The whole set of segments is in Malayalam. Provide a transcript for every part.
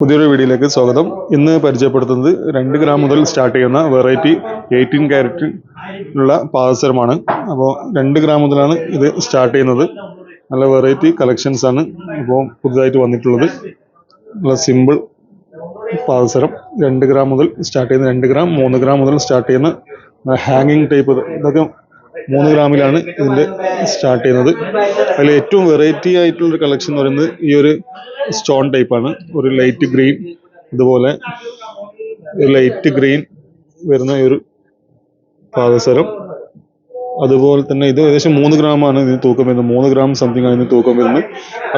പുതിയൊരു വീഡിയോയിലേക്ക് സ്വാഗതം. ഇന്ന് പരിചയപ്പെടുത്തുന്നത് രണ്ട് ഗ്രാം മുതൽ സ്റ്റാർട്ട് ചെയ്യുന്ന വെറൈറ്റി എയ്റ്റീൻ ഉള്ള പാദസരമാണ്. അപ്പോൾ രണ്ട് ഗ്രാം മുതലാണ് ഇത് സ്റ്റാർട്ട് ചെയ്യുന്നത്. നല്ല വെറൈറ്റി കളക്ഷൻസ് ആണ് ഇപ്പോൾ പുതുതായിട്ട് വന്നിട്ടുള്ളത്. നല്ല സിമ്പിൾ പാദസരം. രണ്ട് ഗ്രാം മുതൽ സ്റ്റാർട്ട് ചെയ്യുന്ന രണ്ട് ഗ്രാം മൂന്ന് ഗ്രാം മുതൽ സ്റ്റാർട്ട് ചെയ്യുന്ന ഹാങ്ങിങ് ടൈപ്പ് ഇതൊക്കെ മൂന്ന് ഗ്രാമിലാണ് ഇതിന്റെ സ്റ്റാർട്ട് ചെയ്യുന്നത്. അതിൽ ഏറ്റവും വെറൈറ്റി ആയിട്ടുള്ളൊരു കളക്ഷൻ എന്ന് പറയുന്നത് ഈ ഒരു സ്റ്റോൺ ടൈപ്പാണ് ഒരു ലൈറ്റ് ഗ്രീൻ ഇതുപോലെ ലൈറ്റ് ഗ്രീൻ വരുന്ന ഒരു പാദസരം. അതുപോലെ തന്നെ ഇത് ഏകദേശം മൂന്ന് ഗ്രാമാണ് ഇതിന് തൂക്കം വരുന്നത്. മൂന്ന് ഗ്രാം സംതിങ് ആണ് ഇതിന് തൂക്കം വരുന്നത്.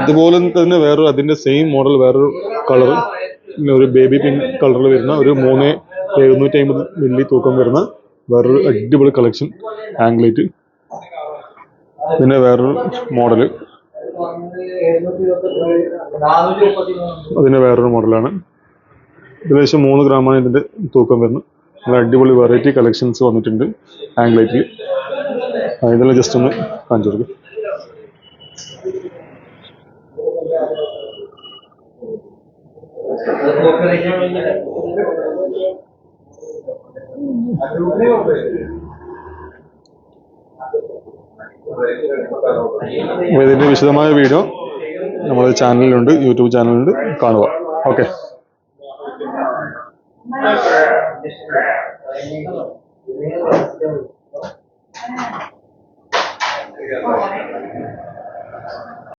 അതുപോലെ തന്നെ വേറൊരു അതിന്റെ സെയിം മോഡൽ വേറൊരു കളർ ഒരു ബേബി പിങ്ക് കളറിൽ വരുന്ന ഒരു മൂന്ന് എഴുന്നൂറ്റി അമ്പത് മില്ലി തൂക്കം വരുന്ന വേറൊരു അടിപൊളി കളക്ഷൻ ആംഗ്ലേറ്റ് പിന്നെ വേറൊരു മോഡൽ അതിന്റെ വേറൊരു മോഡലാണ് ഏകദേശം മൂന്ന് ഗ്രാമാണ് ഇതിന്റെ തൂക്കം വരുന്നത്. നല്ല അടിപൊളി വെറൈറ്റി കളക്ഷൻസ് വന്നിട്ടുണ്ട് ആംഗ്ലേറ്റിൽ ഇതെല്ലാം ജസ്റ്റ് ഒന്ന് കാണിച്ചു കൊടുക്കും. ഇതിന്റെ വിശദമായ വീഡിയോ നമ്മുടെ ചാനലിലുണ്ട് യൂട്യൂബ് ചാനലിലുണ്ട് കാണുക. ഓക്കെ.